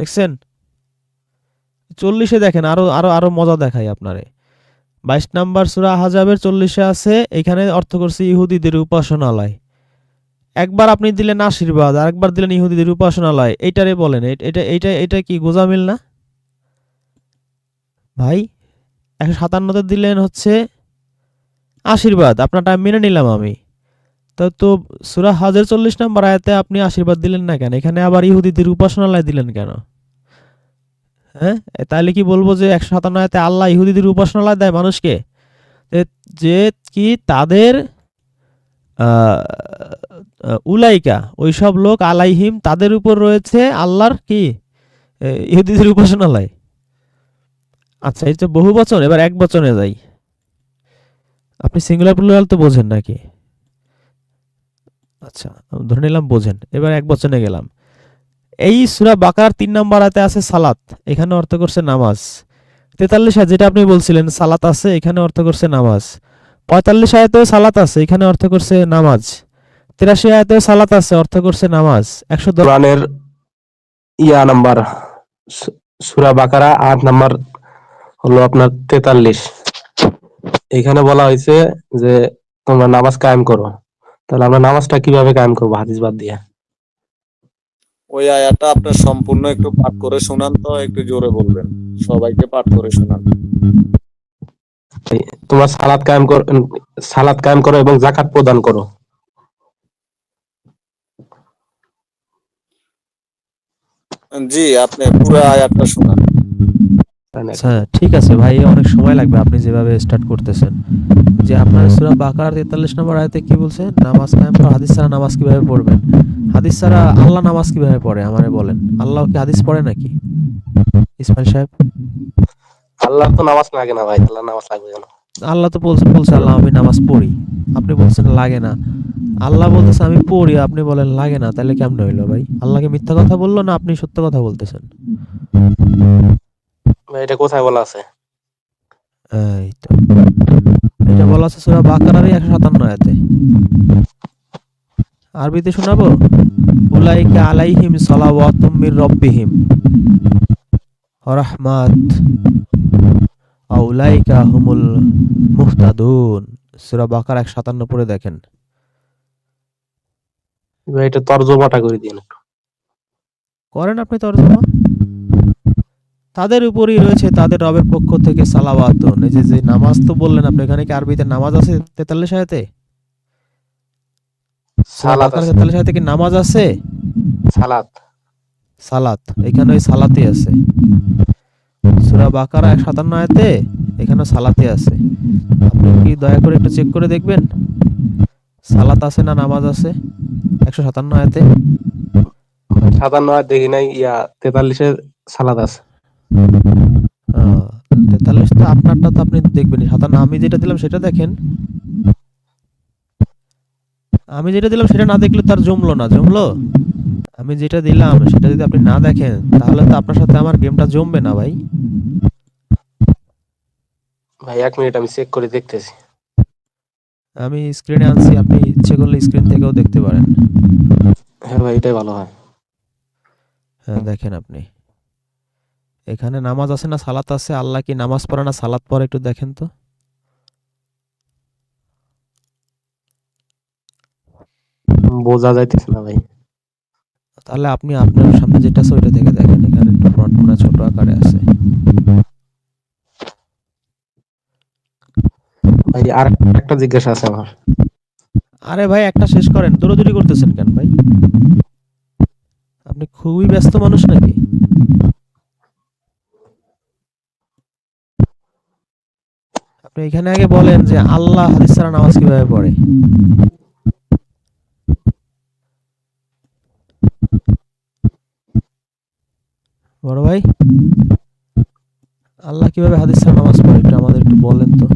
দেখছেন? চল্লিশে দেখেন, আরও আরও আরও মজা দেখাই আপনারে। বাইশ নাম্বার সুরা হাজাবের চল্লিশে আছে, এখানে অর্থ করছে ইহুদিদের উপাসনালয়। একবার আপনি দিলেন আশীর্বাদ আর একবার দিলেন ইহুদিদের উপাসনালয়, এইটারে বলেন এটা, এইটা, এটা কি গোজামিল না? ভাই, একশো সাতান্নতে দিলেন হচ্ছে আশীর্বাদ আপনারটা মেনে নিলাম আমি। তো তো সুরা হাজার চল্লিশ নাম্বার আয়াতে আপনি আশীর্বাদ দিলেন না কেন? এখানে আবার ইহুদিদের উপাসনালয় দিলেন কেন? হ্যাঁ? তাহলে কি বলব যে একশো সাতান্ন আয়াতে আল্লাহ ইহুদিদের উপাসনালয় দেয় মানুষকে? যে- কি তাদের উলাইকা, ওইসব লোক আলাইহিম তাদের উপর রয়েছে আল্লাহর কি? ইহুদিদের উপাসনালয়। আচ্ছা এই তো বহু বচন এবার এক বচনে যাই। আপনি সিঙ্গুলার প্লুরাল তো বোঝেন নাকি? আচ্ছা ধরে নিলাম বোঝেন, এবার এক বচনে গেলাম। এই সুরা বাকার তিন নম্বর আয়াতে আছে সালাত, এখানে অর্থ করছে নামাজ। তেতাল্লিশ আয়াত যেটা আপনি বলছিলেন, সালাত আছে, এখানে অর্থ করছে নামাজ। পঁয়তাল্লিশ আয়াতেও সালাত আছে, এখানে অর্থ করছে নামাজ। তিরাশি আয়াতেও সালাত আছে, অর্থ করছে নামাজ। একশো দশ কোরআনের ইয়া নাম্বার সুরা বাকারা আট নাম্বার হলো আপনার তেতাল্লিশ। এখানে বলা হয়েছে যে তোমরা নামাজ কায়েম করো। তাহলে আমরা নামাজটা কীভাবে কায়েম করব? হাদিস বাদ দিয়ে। ওই আয়াটা আপনার সম্পূর্ণ একটু পাঠ করে শোনান তো একটু জোরে বলবেন। সবাইকে পাঠ করে শোনান। তোমরা সালাদ কায়েম করো সালাদ কায়েম করো এবং জাকাত প্রদান করো। জি আপনি পুরো আয়াতটা শোনান। আচ্ছা ঠিক আছে ভাই অনেক সময় লাগবে আপনি যেভাবে স্টার্ট করতেছেন। যে আপনার সূরা বাকারার 43 নম্বর আয়াতে কি বলছে? নামাজ কায়েম করা হাদিস ছাড়া নামাজ কীভাবে পড়বেন? হাদিস ছাড়া আল্লাহ নামাজ কীভাবে পড়ে? আমারে বলেন। আল্লাহ কি হাদিস পড়ে নাকি? ইসমাইল সাহেব? আল্লাহ তো নামাজ লাগে না ভাই আল্লাহ নামাজ লাগবে কেন? আল্লাহ তো বলছে বলছে আল্লাহ আমি নামাজ পড়ি। আপনি বলছেন লাগে না। আল্লাহ বলতেছে আমি পড়ি আপনি বলেন লাগে না তাহলে কেমন হইল ভাই? আল্লাহকে মিথ্যা কথা বলল না আপনি সত্য কথা বলতেছেন? ভাই এটা কোথায় বলা আছে? এই তো। এটা বলা আছে সূরা বাকারারই 157 আয়াতে। আরবিতে শোনাবো? উলাইকা আলাইহিম সালাওয়াতুম মির রাব্বিহিম। রাহমাত ওয়া উলাইকা হুমুল মুহতাদুন। সূরা বাকারা 157 পড়ে দেখেন। এটা তর্জমাটা করে দিন একটু। করেন আপনি তরজমা? তাদের উপরই রয়েছে তাদের রবের পক্ষ থেকে সালাওয়াতুন এই যে যে নামাজ তো বললেন আপনি এখানে কি আরবিতে নামাজ আছে 43 আয়াতে? তেতাল্লিশ আয়াতে কি নামাজ আছে? সালাত। সালাত এখানে ওই সালাতে আছে। সূরা বাকারা 157 আয়াতে এখানে সালাতে আছে। আপনি কি দয়া করে একটু চেক করে দেখবেন? সালাত আছে না নামাজ আছে? 157 আয়াতে। সাতান্ন আর দেখি নাই ইয়া তেতাল্লিশে সালাদ আছে। তেতাল্লিশ তো আপনারটা তো আপনি দেখবেন সাতান্ন আমি যেটা দিলাম সেটা দেখেন। আমি যেটা দিলাম সেটা না দেখলে তার জমলো না জমলো? আমি যেটা দিলাম সেটা যদি আপনি না দেখেন তাহলে তো আপনার সাথে আমার গেমটা জমবে না ভাই। ভাই এক মিনিট আমি চেক করে দেখতেছি। আমি স্ক্রিনে আনছি আপনি ইচ্ছে করলে স্ক্রিন থেকেও দেখতে পারেন। হ্যাঁ ভাই এটাই ভালো হয়। হ্যাঁ দেখেন আপনি। এখানে নামাজ আছে না সালাত আছে? আল্লাহ কি নামাজ পড়ে না সালাত পড়ে একটু দেখেন তো। বোঝা যাইতেছে না ভাই। তাহলে আপনি আপনার সামনে যেটা আছে ওইটা থেকে দেখেন। এখানে একটু ফ্রন্ট কোণা ছোট আকারে আছে। ভাই আর একটা জিজ্ঞাসা আছে আমার। আরে ভাই একটা শেষ করেন। দৌড়াদৌড়ি করতেছেন কেন ভাই? আপনি খুবই ব্যস্ত মানুষ নাকি? আপনি এখানে আগে বলেন যে আল্লাহ হাদিস ছাড়া নামাজ কীভাবে পড়ে? বড় ভাই আল্লাহ কীভাবে হাদিস ছাড়া নামাজ পড়ে একটু আমাদের একটু বলেন তো।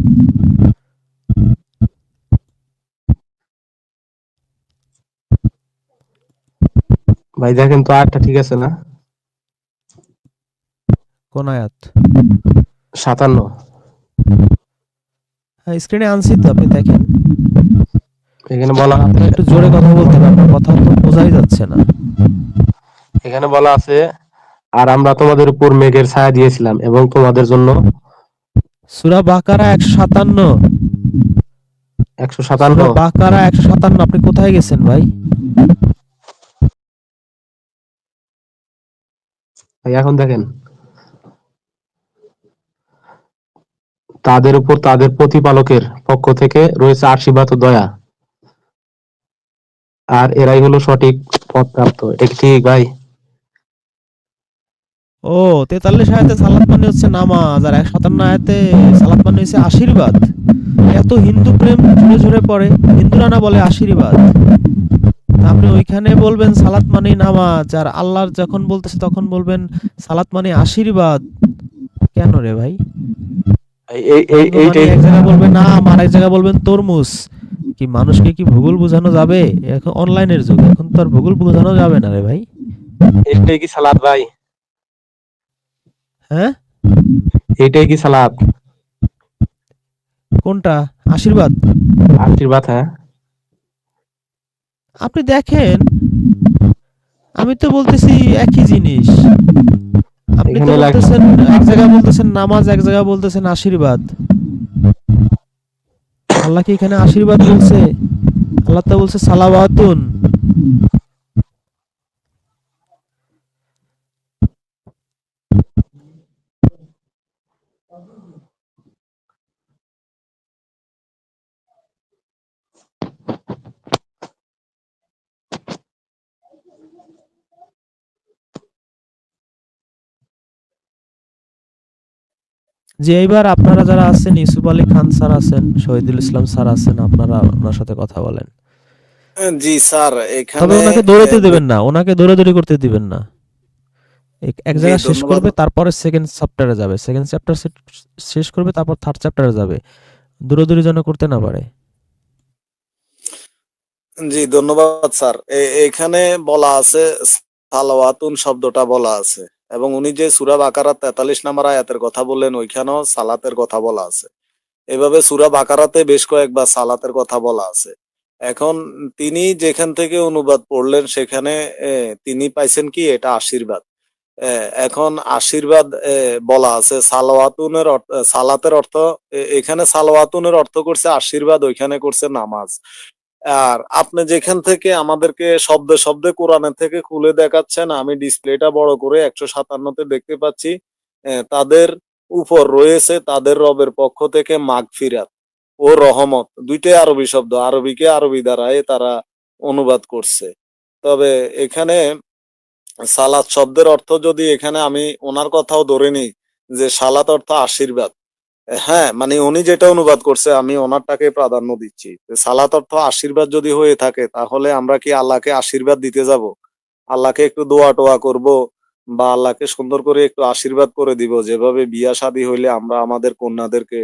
ভাই দেখেন তো আটটা ঠিক আছে না? কোন আয়াত? সাতান্ন। স্ক্রিনে আনছি তো আপনি দেখেন। এখানে বলা আপনি একটু জোরে কথা বলতে হবে আপনার কথা তো বোঝাই যাচ্ছে না। এখানে বলা আছে আর আমরা তোমাদের উপর মেঘের ছায়া দিয়েছিলাম এবং তোমাদের জন্য সুরা বাকারা একশো সাতান্ন। একশো সাতান্ন। সুরা বাকারা একশো সাতান্ন আপনি কোথায় গেছেন ভাই? ভাই এখন দেখেন। তাদের উপর তাদের প্রতিপালকের পক্ষ থেকে রয়েছে আশীর্বাদ ও দয়া। আর এরাই হলো সঠিক পথ প্রাপ্ত। এটা কি ঠিক, ভাই? ও, তেতাল্লিশ আয়াতে সালাত মানে হচ্ছে নামাজ, আর এক সাতান্ন আয়াতে সালাত মানে হচ্ছে আশীর্বাদ। এত হিন্দু প্রেম ঝরে ঝরে পড়ে, হিন্দুরা না বলে আশীর্বাদ। আপনি ওইখানে বলবেন সালাত মানে নামাজ, আর আল্লাহর যখন বলতেছে তখন বলবেন সালাত মানে আশীর্বাদ। কেন রে ভাই? এক বলবেন আর এক বলবেন তরমুজ। কি মানুষকে কি ভূগোল বোঝানো যাবে? এখন অনলাইনের যুগ এখন তো আর ভূগোল বোঝানো যাবে না রে ভাই। এইটাই কি সালাদ ভাই? হ্যাঁ? এইটাই কি সালাদ? কোনটা? আশীর্বাদ? আশীর্বাদ হ্যাঁ। আপনি দেখেন আমি তো বলতেছি একই জিনিস। এখানে লাগ- বলতেছেন এক জায়গায় বলতেছেন নামাজ এক জায়গায় বলতেছেন আশীর্বাদ। আল্লাহ কি এখানে আশীর্বাদ বলছে? আল্লাহ তো বলছে সালাওয়াতুন। যে এইবার আপনারা যারা আছেন ইউসুফ আলী খান স্যার আছেন শহীদুল ইসলাম স্যার আছেন আপনারা ওনার সাথে কথা বলেন। জি স্যার এখানে তবে ওনাকে দৌড়াতে দিবেন না ওনাকে দৌড়াদৌড়ি করতে দিবেন না। এক- এক জি, জায়গায় শেষ করবে তারপরে সেকেন্ড চ্যাপ্টারে যাবে। সেকেন্ড চ্যাপ্টার শেষ করবে তারপর থার্ড চ্যাপ্টারে যাবে। দৌড়াদৌড়ি যেন করতে না পারে। জি ধন্যবাদ স্যার। এখানে বলা আছে সালাওয়াতুন শব্দটা বলা আছে। এবং উনি যে সুরাব বাকারা তেতাল্লিশ নাম্বার আয়াতের কথা বললেন, ওইখানেও সালাতের কথা বলা আছে। এভাবে সুরাব আকারাতে বেশ কয়েকবার সালাতের কথা বলা আছে। এখন তিনি যেখান থেকে অনুবাদ পড়লেন, সেখানে তিনি পাইছেন কি? এটা আশীর্বাদ। এখন আশীর্বাদ বলা আছে, সালাওয়াতুনের অর্থ, সালাতের অর্থ এখানে সালাওয়াতুনের অর্থ করছে আশীর্বাদ, ওইখানে করছে নামাজ। আর আপনি যেখান থেকে আমাদেরকে শব্দে শব্দে কোরআনের থেকে খুলে দেখাচ্ছেন, আমি ডিসপ্লেটা বড় করে একশো সাতান্নতে দেখতে পাচ্ছি তাদের উপর রয়েছে তাদের রবের পক্ষ থেকে মাগফিরাত ও রহমত। দুইটাই আরবি শব্দ, আরবিকে আরবি দ্বারাই তারা অনুবাদ করছে। তবে এখানে সালাত শব্দের অর্থ যদি এখানে আমি ওনার কথাও ধরে নিই যে সালাত অর্থ আশীর্বাদ হ্যাঁ মানে উনি যেটা অনুবাদ করছে, আমি ওনারটাকে প্রাধান্য দিচ্ছি। সালাত অর্থ আশীর্বাদ যদি হয়ে থাকে, তাহলে আমরা কি আল্লাহকে আশীর্বাদ দিতে যাব? আল্লাহকে একটু দোয়া টোয়া করব বা আল্লাহকে সুন্দর করে একটু আশীর্বাদ করে দিব? যেভাবে বিয়া শাদী হইলে আমরা আমাদের কন্যাদেরকে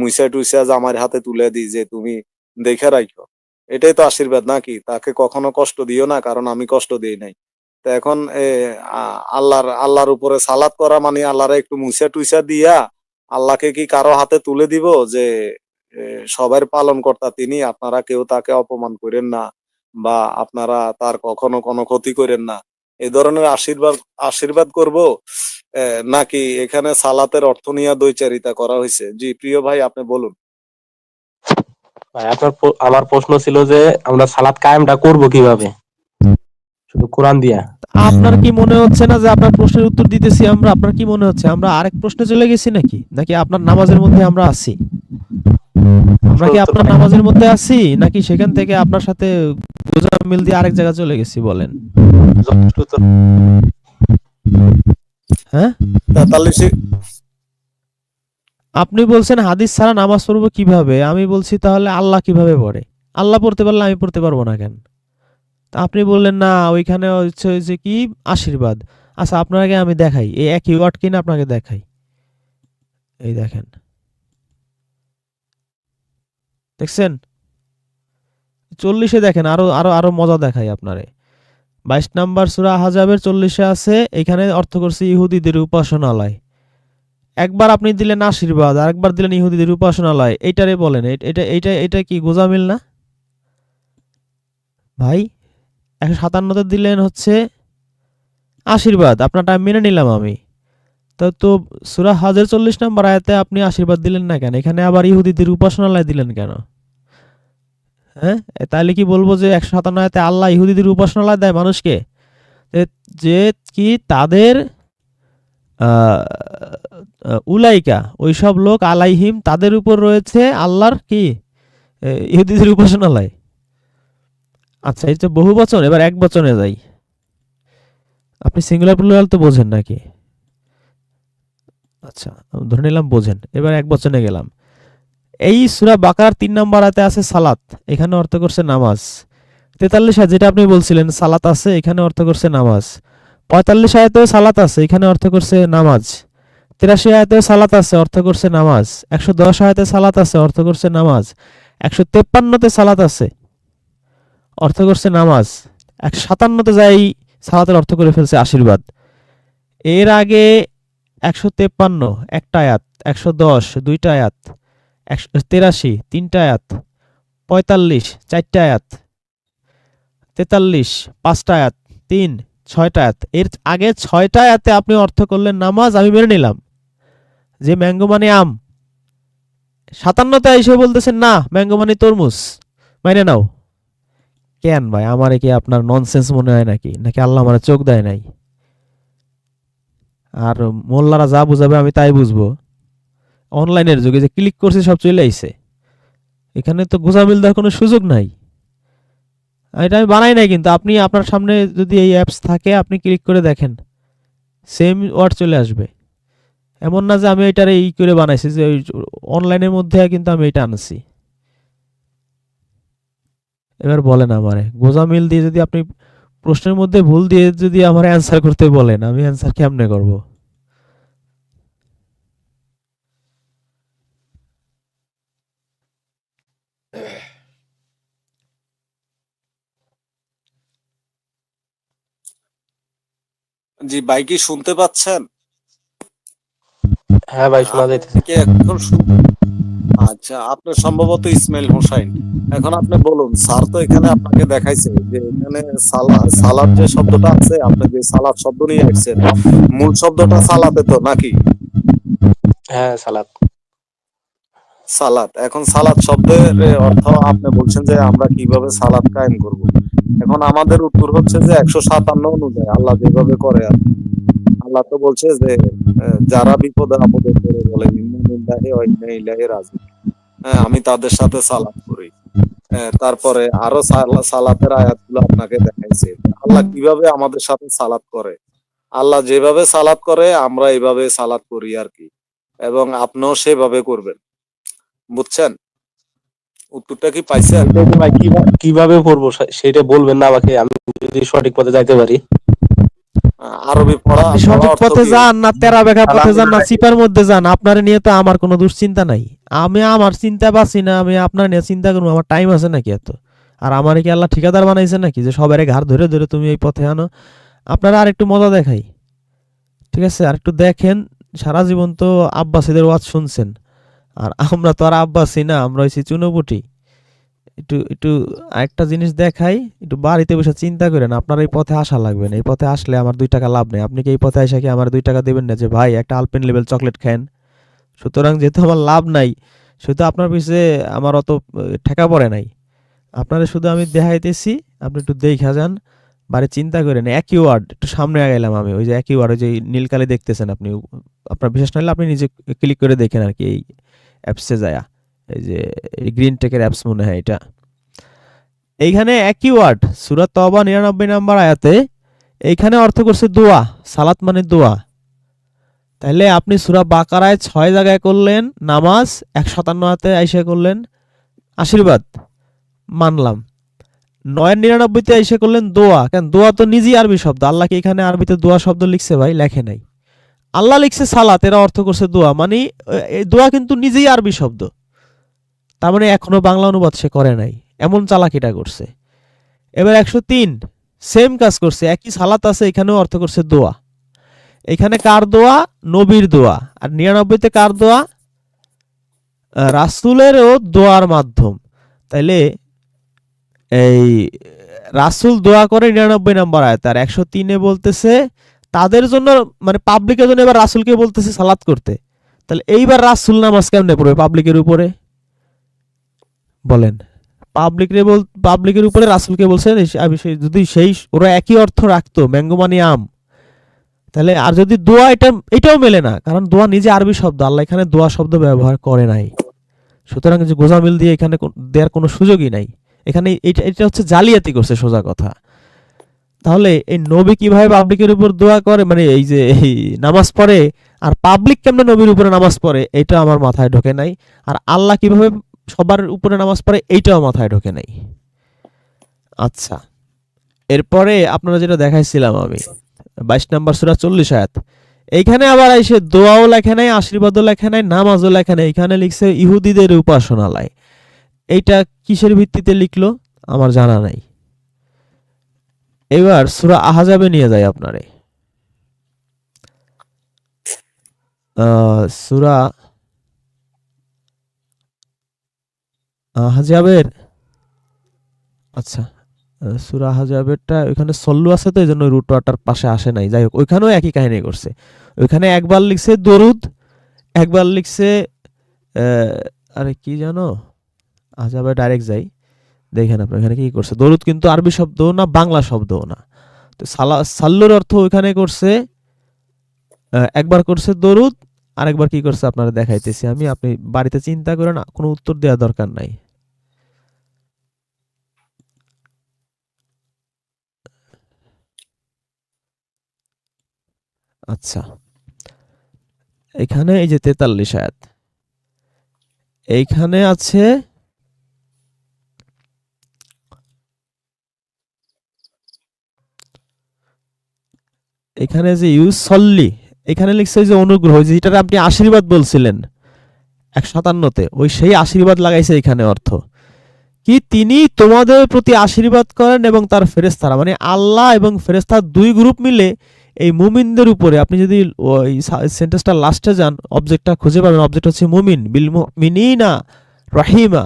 মুইসা টুইসা জামার হাতে তুলে দিই যে, তুমি দেখে রাখো এটাই তো আশীর্বাদ নাকি? তাকে কখনো কষ্ট দিও না, কারণ আমি কষ্ট দিই নাই। তো এখন আল্লাহর আল্লাহর উপরে সালাত করা মানে আল্লাহরা একটু মুইসা টুইসা দিয়া আল্লাহকে কি কারও হাতে তুলে দিব যে সবার পালন কর্তা তিনি, আপনারা কেউ তাকে অপমান করেন না বা আপনারা তার কখনো কোনো ক্ষতি করেন না? এ ধরনের আশীর্বাদ আশীর্বাদ করব নাকি এখানে সালাতের অর্থ নিয়ে দৈচারিতা করা হয়েছে? জি, প্রিয় ভাই, আপনি বলুন। ভাই, আপনার আমার প্রশ্ন ছিল যে, আমরা সালাদ কায়েমটা করব কীভাবে? শুধু কোরআন দিয়া। আপনার কি মনে হচ্ছে না যে আপনার প্রশ্নের উত্তর দিতেছি আমরা? আপনার কি মনে হচ্ছে? আমরা আরেক প্রশ্নে চলে গেছি নাকি? নাকি আপনার নামাজের মধ্যে আমরা আছি? আমরা কি আপনার নামাজের মধ্যে আছি? নাকি সেখান থেকে আপনার সাথে মিল দিয়ে আরেক জায়গায় চলে গেছি, বলেন। হ্যাঁ? আপনি বলছেন, হাদিস ছাড়া নামাজ পড়ব কীভাবে? আমি বলছি তাহলে আল্লাহ কীভাবে পড়ে? আল্লাহ পড়তে পারলে আমি পড়তে পারব না কেন? আপনি বললেন, না, ওইখানে হচ্ছে যে কি? আশীর্বাদ। আচ্ছা আপনাকে আমি দেখাই। এই একই ওয়ার্ড কিনা আপনাকে দেখাই। এই দেখেন। দেখছেন? চল্লিশে দেখেন, আরও আরও আরও মজা দেখাই আপনারে। বাইশ নাম্বার সুরা হাজাবের চল্লিশে আছে, এখানে অর্থ করছে ইহুদিদের উপাসনালয়। একবার আপনি দিলেন আশীর্বাদ আর একবার দিলেন ইহুদিদের উপাসনালয়। এইটারে বলেন এটা এইটা এটা কি গোজামিল না? ভাই? একশো সাতান্নতে দিলেন হচ্ছে আশীর্বাদ। আপনারটা মেনে নিলাম আমি। তা, তো সুরা হাজার চল্লিশ নম্বর আয়াতে আপনি আশীর্বাদ দিলেন না কেন? এখানে আবার ইহুদিদের উপাসনালয় দিলেন কেন? হ্যাঁ? তাহলে কি বলব যে একশো সাতান্ন আয়াতে আল্লাহ ইহুদিদের উপাসনালয় দেয় মানুষকে? যে- কি তাদের উলাইকা, ওইসব লোক আলাইহিম তাদের উপর রয়েছে আল্লাহর কি? ইহুদিদের উপাসনালয়। আচ্ছা এই তো বহু বচন, এবার এক বচনে যাই। আপনি সিঙ্গুলার প্লুরাল তো বোঝেন নাকি? আচ্ছা ধরে নিলাম বোঝেন, এবার এক বচনে গেলাম। এই সুরা বাকার তিন নম্বর আয়াতে আছে সালাত, এখানে অর্থ করছে নামাজ। তেতাল্লিশ আয়াত, যেটা আপনি বলছিলেন, সালাত আছে, এখানে অর্থ করছে নামাজ। পঁয়তাল্লিশ আয়াতেও সালাত আছে, এখানে অর্থ করছে নামাজ। তিরাশি আয়াতেও সালাত আছে, অর্থ করছে নামাজ। একশো দশ আয়াতে সালাত আছে, অর্থ করছে নামাজ। একশো তেপ্পান্নতে সালাত আছে অর্থ করছে নামাজ। একশো সাতান্নতে যাই সালাতের অর্থ করে ফেলছে আশীর্বাদ। এর আগে একশো তেপ্পান্ন, একটা আয়াত, একশো দশ, দুইটা আয়াত, একশো তেরাশি, তিনটা আয়াত, পঁয়তাল্লিশ, চারটা আয়াত, তেতাল্লিশ, পাঁচটা আয়াত, তিন, ছয়টা আয়াত। এর আগে ছয়টা আয়াতে আপনি অর্থ করলেন নামাজ, আমি মেনে নিলাম। যে ম্যাঙ্গো মানে আম। সাতান্নতে এসে বলতেছেন না, ম্যাঙ্গো মানে তরমুজ। মাইনে নাও। কেন ভাই? আমারে কি আপনার ননসেন্স মনে হয় নাকি? নাকি আল্লাহ আমার চোখ দেয় নাই? আর মোল্লারা যা বুঝাবে আমি তাই বুঝব। অনলাইনের যুগে যে ক্লিক করছে সব চলে আইছে। এখানে তো গোজামিল দেওয়ার কোনো সুযোগ নাই। এটা আমি বানাই নাই কিন্তু আপনি আপনার সামনে যদি এই অ্যাপস থাকে, আপনি ক্লিক করে দেখেন। সেম ওয়ার্ড চলে আসবে। এমন না যে আমি এটার এই করে বানাইছি যে অনলাইনের মধ্যে কিন্তু আমি এটা আনছি। এবার বলেন আমারে। গোজামিল দিয়ে যদি আপনি প্রশ্নের মধ্যে ভুল দিয়ে যদি আমার অ্যান্সার করতে বলেন আমি অ্যান্সার কেমনে করব? জি ভাই কি শুনতে পাচ্ছেন? হ্যাঁ ভাই শোনা যাইতেছে। কি এখন শুন- আচ্ছা আপনি সম্ভবত ইসমাইল হোসাইন এখন আপনি বলুন স্যার তো এখানে আপনাকে দেখাইছে যে এখানে সালা সালাদ যে শব্দটা আছে, আপনি যে সালাদ শব্দ নিয়ে আসছেন, মূল শব্দটা সালাতে তো নাকি? হ্যাঁ সালাত সালাত। এখন সালাত শব্দের অর্থ আপনি বলছেন যে আমরা কীভাবে সালাত কায়েম করব। এখন আমাদের উত্তর হচ্ছে যে একশো সাতান্ন অনুযায়ী আল্লাহ যেভাবে করে আর আল্লাহ তো বলছে যে যারা বিপদে আপদে পড়ে বলে হ্যাঁ আমি তাদের সাথে সালাত করি। হ্যাঁ, তারপরে আরও সালা- সালাতের আয়াতগুলো আপনাকে দেখাইছে। আল্লাহ কীভাবে আমাদের সাথে সালাত করে? আল্লাহ যেভাবে সালাত করে আমরা এইভাবে সালাত করি আর কি। এবং আপনিও সেভাবে করবেন। বুঝছেন? উত্তরটা কি পাইছেন? কিভাবে- কীভাবে পড়ব সেটা বলবেন না আমাকে আমি যদি সঠিক পথে যাইতে পারি। আরবি পড়া সঠিক পথে যান না তেরা বেঘা পথে যান না। চিপার মধ্যে যান আপনার নিয়ে তো আমার কোনো দুশ্চিন্তা নাই। আমি আমার চিন্তা পাচ্ছি না আমি আপনার নিয়ে চিন্তা করব আমার টাইম আছে নাকি এত? আর আমার কি আল্লাহ ঠিকাদার বানাইছে নাকি যে সবারে ঘাড় ধরে ধরে তুমি এই পথে আনো? আপনারা আর একটু মজা দেখাই। ঠিক আছে আর একটু দেখেন সারা জীবন তো আব্বাসীদের ওয়াজ শুনছেন। আর আমরা তো আর আব্বাসী না, আমরা হয়েছি চুনোপুটি একটু একটু একটা জিনিস দেখাই, একটু বাড়িতে বসে চিন্তা করেন, আপনার এই পথে আসা লাগবে না, এই পথে আসলে আমার দুই টাকা লাভ নেই, আপনি কি এই পথে এসে কি আমার দুই টাকা দেবেন না যে, ভাই, একটা আলপেন লেভেল চকলেট খান সুতরাং যেহেতু আমার লাভ নাই সেহেতু আপনার পিছে আমার অত ঠেকা পড়ে নাই। আপনারা শুধু আমি দেখাইতেছি, আপনি একটু দেখা যান, বাড়ি চিন্তা করেন, একই ওয়ার্ড, একটু সামনে আগাইলাম আমি, ওই যে একই ওয়ার্ড, ওই যে নীলকালি দেখতেছেন আপনি, আপনার বিশেষ নাহলে আপনি নিজে ক্লিক করে দেখেন আর কি এই অ্যাপসে যায়। এই যে গ্রিন টেকের অ্যাপস মনে হয় এটা। এইখানে একই ওয়ার্ড সুরাত তবা নিরানব্বই নাম্বার আয়াতে, এইখানে অর্থ করছে দোয়া, সালাত মানে দোয়া। তাহলে আপনি সুরা বাকারায় ছয় জায়গায় করলেন, নামাজ এক শতান্ন হাতে আইসা করলেন, আশীর্বাদ, মানলাম। নয় নিরানব্বইতে এসে করলেন দোয়া। কেন, দোয়া তো নিজেই আরবি শব্দ। আল্লাহকে এখানে আরবিতে দোয়া শব্দ লিখছে ভাই? লেখে নাই। আল্লাহ লিখছে সালাত, এরা অর্থ করছে দোয়া। মানে দোয়া কিন্তু নিজেই আরবি শব্দ। তার মানে এখনও বাংলা অনুবাদ সে করে নাই। এমন চালাকিটা করছে। এবার একশো তিন সেম কাজ করছে। একই সালাত আছে, এখানেও অর্থ করছে দোয়া। এখানে কার দোয়া? নবীর দোয়া। আর নিরানব্বইতে কার দোয়া? রাসূলেরও দোয়ার মাধ্যম। তাইলে এই, রাসূল দোয়া করে নিরানব্বই নাম্বার আয়াত। আর একশো তিনে বলতেছে তাদের জন্য মানে পাবলিকের জন্য এবার রাসুলকে বলতেছে সালাত করতে। তাহলে এইবার রাসুল নামাজ কেমনে পড়বে পাবলিকের উপরে? বলেন। পাবলিকের বল পাবলিকের উপরে রাসুলকে বলছেন যদি সেই, ওরা একই অর্থ রাখতো ম্যাঙ্গো মানে আম, তাহলে আর যদি দোয়া, এটা, এটাও মেলে না। কারণ দোয়া নিজে আরবি শব্দ, আল্লাহ এখানে দোয়া শব্দ ব্যবহার করে নাই। সুতরাং যে গোজামিল দিয়ে এখানে দেওয়ার কোনো সুযোগই নাই। এখানে এটা এটা হচ্ছে জালিয়াতি করছে সোজা কথা। তাহলে এই নবী কীভাবে পাবলিকের উপর দোয়া করে? মানে এই যে এই নামাজ পড়ে, আর পাবলিক কেমনে নবীর উপরে নামাজ পড়ে? এটা আমার মাথায় ঢোকে নাই। আর আল্লাহ কীভাবে সবার উপরে নামাজ পড়ে এইটাও মাথায় ঢোকে নাই। আচ্ছা। এরপরে আপনারা যেটা দেখাইছিলাম আমি, বাইশ নাম্বার সুরা চল্লিশ আয়াত। এইখানে আবার এসে দোয়াও লেখে নাই, আশীর্বাদও লেখে নাই, নামাজও লেখে নাই। এখানে লিখছে ইহুদিদের উপাসনালয়। এইটা কিসের ভিত্তিতে লিখলো? আমার জানা নাই। এবার সুরা আহাজাবে নিয়ে যায় আপনারে। সুরা আহাজাবের আচ্ছা সুরা আহাজাবেরটা ওইখানে সল্লু আছে তো এই জন্য রুট ওয়াটার পাশে আসে নাই। যাই হোক, ওইখানেও একই কাহিনী করছে। ওইখানে একবার লিখছে দরুদ, একবার লিখছে আরে কি জানো? আজাবে ডাইরেক্ট যাই। দেখেন আপনি এখানে কি করছে? দরুদ কিন্তু আরবি শব্দও না, বাংলা শব্দও না। তো সালা, সাল্লুর অর্থ ওইখানে করছে একবার করছে দরুদ, আরেকবার কি করছে আপনারা দেখাইতেছি আমি, আপনি বাড়িতে চিন্তা করেন, কোনো উত্তর দেওয়ার দরকার নাই। আচ্ছা এখানে এই যে তেতাল্লিশ আয়াত, এইখানে আছে এখানে যে ইউজ সল্লি, এখানে লিখছে যে অনুগ্রহ, যে যেটা আপনি আশীর্বাদ বলছিলেন এক সাতান্নতে ওই সেই আশীর্বাদ লাগাইছে এখানে অর্থ। কি তিনি তোমাদের প্রতি আশীর্বাদ করেন এবং তার ফেরেস্তারা মানে আল্লাহ এবং ফেরেস্তার দুই গ্রুপ মিলে এই মুমিনদের উপরে, আপনি যদি ওই সেন্টেন্সটা লাস্টে যান অবজেক্টটা খুঁজে পাবেন অবজেক্ট হচ্ছে মুমিন, বিল মিনিনা রাহিমা।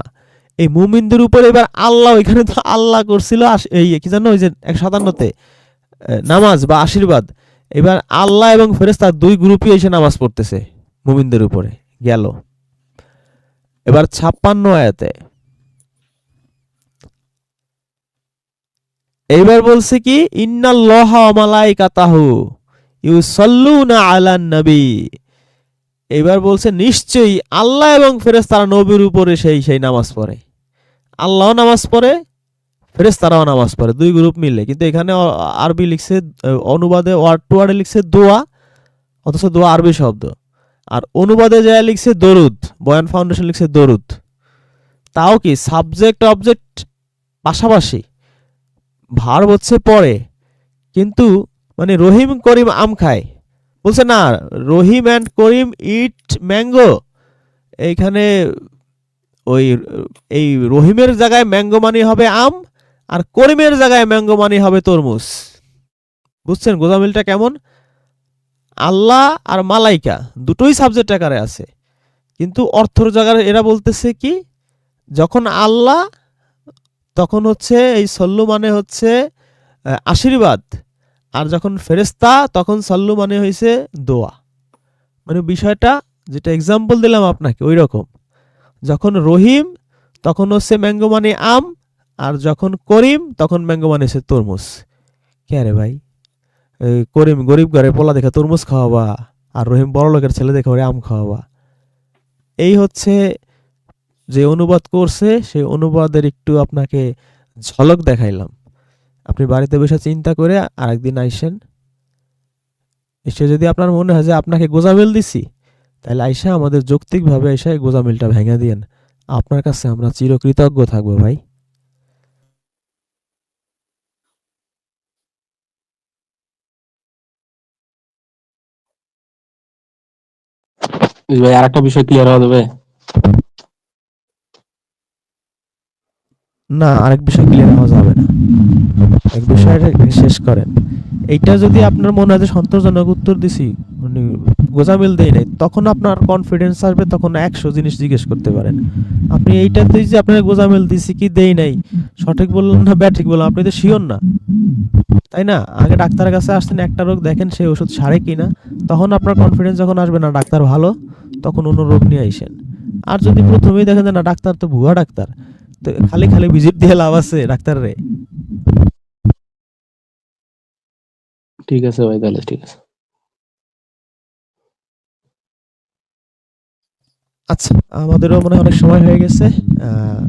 এই মুমিনদের উপরে এবার আল্লাহ এখানে তো আল্লাহ করছিল এই কি জানো, ওই যে এক সাতান্নতে নামাজ বা আশীর্বাদ। এবার আল্লাহ এবং ফেরেস্তা দুই গ্রুপই এসে নামাজ পড়তেছে মুমিনদের উপরে। গেল। এবার ছাপ্পান্ন আয়াতে। এইবার বলছে কি, ইন্নাল্লাহ ইউসাল্লুনা আলান নবী। এবার বলছে, নিশ্চয়ই আল্লাহ এবং ফেরেশতারা নবীর উপরে সেই সেই নামাজ পড়ে। আল্লাহ নামাজ পড়ে ফেরেশতারাও নামাজ পড়ে, দুই গ্রুপ মিলে। কিন্তু এখানে আরবি লিখছে অনুবাদে ওয়ার্ড টু ওয়ার্ডে লিখছে দোয়া, অথচ দোয়া আরবি শব্দ। আর অনুবাদে যায় লিখছে দরুদ, বয়ান ফাউন্ডেশন লিখছে দরুদ। তাও কি সাবজেক্ট অবজেক্ট পাশাপাশি ভার হচ্ছে পরে, কিন্তু মানে রহিম করিম আম খায়। বলছে না, রহিম অ্যান্ড করিম ইট ম্যাঙ্গো এইখানে ওই, এই রহিমের জায়গায় ম্যাঙ্গো মানি হবে আম আর করিমের জায়গায় ম্যাঙ্গো মানি হবে তরমুজ। বুঝছেন গোজামিলটা কেমন? আল্লাহ আর মালাইকা দুটোই সাবজেক্ট আকারে আছে। কিন্তু অর্থর জায়গায় এরা বলতেছে কি, যখন আল্লাহ, তখন হচ্ছে এই সল্লু মানে হচ্ছে আশীর্বাদ। আর যখন ফেরেস্তা তখন সল্লু মানে হয়েছে দোয়া। মানে বিষয়টা, যেটা এক্সাম্পল দিলাম আপনাকে ওই রকম যখন রহিম, তখন হচ্ছে ম্যাঙ্গো মানে আম আর যখন করিম, তখন ম্যাঙ্গো মানে তরমুজ। কে রে ভাই? করিম, গরিব ঘরে পোলা দেখে তরমুজ খাওয়াবা আর রহিম বড় লোকের ছেলে দেখে ওরে আম খাওয়াবা। এই হচ্ছে যে অনুবাদ করছে, সেই অনুবাদের একটু আপনাকে ঝলক দেখাইলাম। আপনি বাড়িতে বসে চিন্তা করে আরেকদিন আইসেন। এসে যদি আপনার মনে হয় যে আপনাকে গোজামিল দিছি, তাহলে আইসা আমাদের যৌক্তিকভাবে এসে গোজামিলটা ভেঙে দিয়েন। আপনার কাছে আমরা চিরকৃতজ্ঞ থাকব ভাই। ভাই আরেকটা বিষয় ক্লিয়ার যাবে। না, আরেক বিষয় ক্লিয়ার হওয়া যাবে না। এক বিষয়টা শেষ করেন। এইটা যদি আপনার মনে হয় সন্তোষজনক উত্তর দিছি মানে গোজামিল দেই নাই, তখন আপনার কনফিডেন্স আসবে, তখন একশো জিনিস জিজ্ঞেস করতে পারেন। আপনি যে আপনার গোজামিল দিছি কি দেই নাই, সঠিক বললেন না ব্যাঠিক বললাম আপনি তো শিওর না। তাই না? আগে ডাক্তারের কাছে আসছেন একটা রোগ দেখেন, সেই ওষুধ সারে কিনা, তখন আপনার কনফিডেন্স যখন আসবে না, ডাক্তার ভালো। তখন অন্য রোগ নিয়ে আইসেন। আর যদি প্রথমেই দেখেন যে না ডাক্তার তো ভুয়া ডাক্তার তো খালি খালি ভিজিট দিয়ে লাভ আছে ডাক্তার রে ঠিক আছে ভাই তাহলে ঠিক আছে। আচ্ছা আমাদেরও মনে হয় অনেক সময় হয়ে গেছে আহ,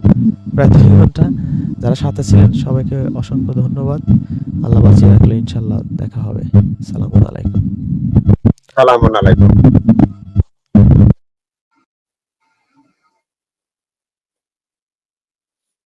প্রায় দুই ঘণ্টা। যারা সাথে ছিলেন সবাইকে অসংখ্য ধন্যবাদ। আল্লাহ বাঁচিয়ে রাখলে ইনশাল্লাহ দেখা হবে। সালাম আলাইকুম। সালাম আলাইকুম। Thank you.